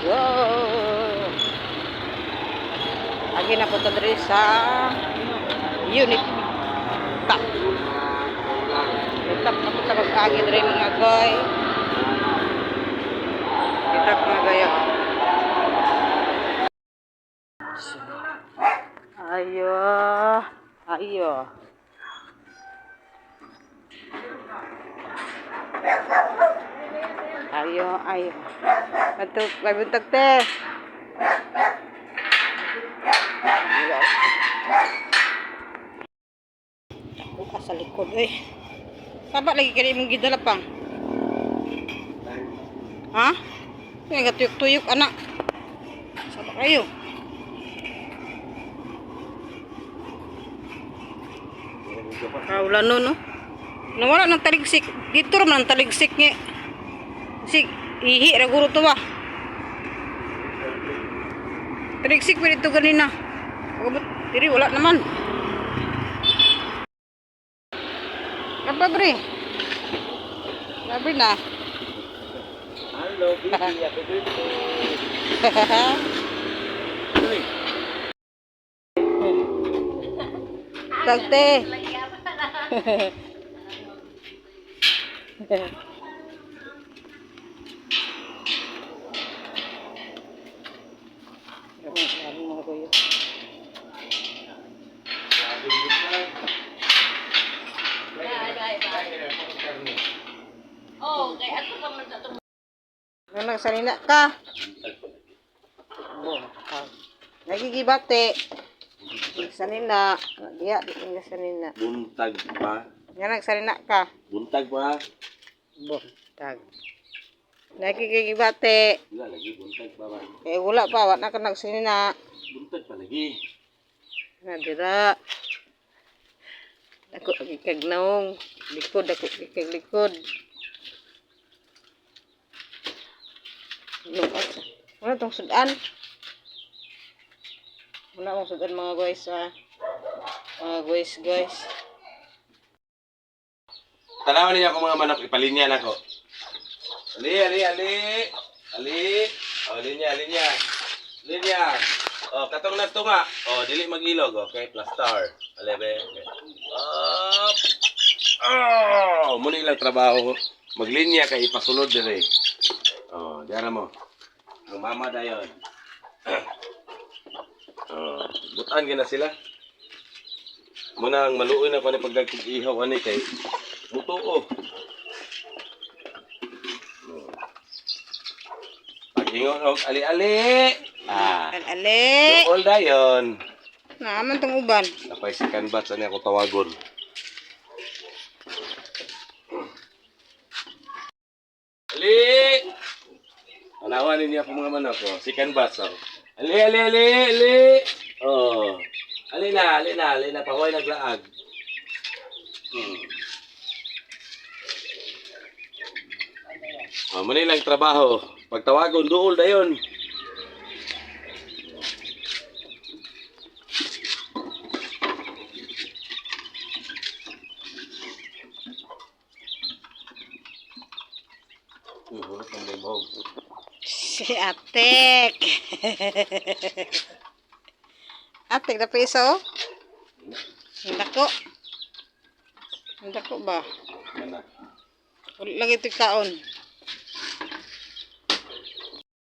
Wow! Agi na punta diri sa unit. Unit top na punta mag-agi diri mga goy. Top mga goy. oh. Ayo. Ayo. Ayo, ayo. Batuk, babuntag te. Ako ka sa likod, eh. Saba lagi kaya mong gidala pang. Ha? Kaya gatuyok-tuyok, anak. Saba kayo. Kaulan no, no? Nawala ng taligsik. Dito naman ang taligsik nga. Sig, ihi, raguro to ba? Taligsik pa dito ganina. Pagabot, diri, wala naman. Apa, bre? Sabi na. Hello, baby. Happy birthday. Tagte. mga kuya. Oh, kay ato pa man ato. Nang nagsalina ka. Bo. ah. Nagigibate. Nagsalina. Diya, di ka nagsalina. Buntag pa. Nga nagsalina ka. Buntag pa. Bo. Tag. Nagigibate. Wala lagi, buntag pa ba? Eh, wala pa. Wala ka nagsalina. Buntag pa lagi. Nga dira. Ako kag naong. Likod ako kag likod. Lukas. Wala tong sudan. Wala akong sudan mga guys ah. Mga guys guys. Tanawan niya ako mga manok, ipalinya na ko. Ali, ali, ali. Ali. O, linya, linya. Linya. O, katong nagtunga. O, dili magilog. Okay, plus star. Alebe. Okay. Up. Oh, muna ilang trabaho. Maglinya kay ipasulod dire. Oh, diara mo. Ang mama dayon. Oh, butan gina sila. Muna ang maluoy na ko ni pagdagkog ihaw ani kay Mutuo. Pag-ingon og ali-ali. Ah. Al-ali. Dool dayon. Naaman tong uban. Napay si Canbat sa niya ako tawagon. Ali! Anawan ninyo ako mga manok ko. Si Canbat so. Ali, ali, ali, ali! Oh. Ali na, ali na, ali na. Pahuay naglaag. Hmm. Oh, muna lang trabaho. Pagtawagon, duol hulot ng limbog. Si Atek. Atek na piso. Dako. Dako ba? Wala lagi ito kaon.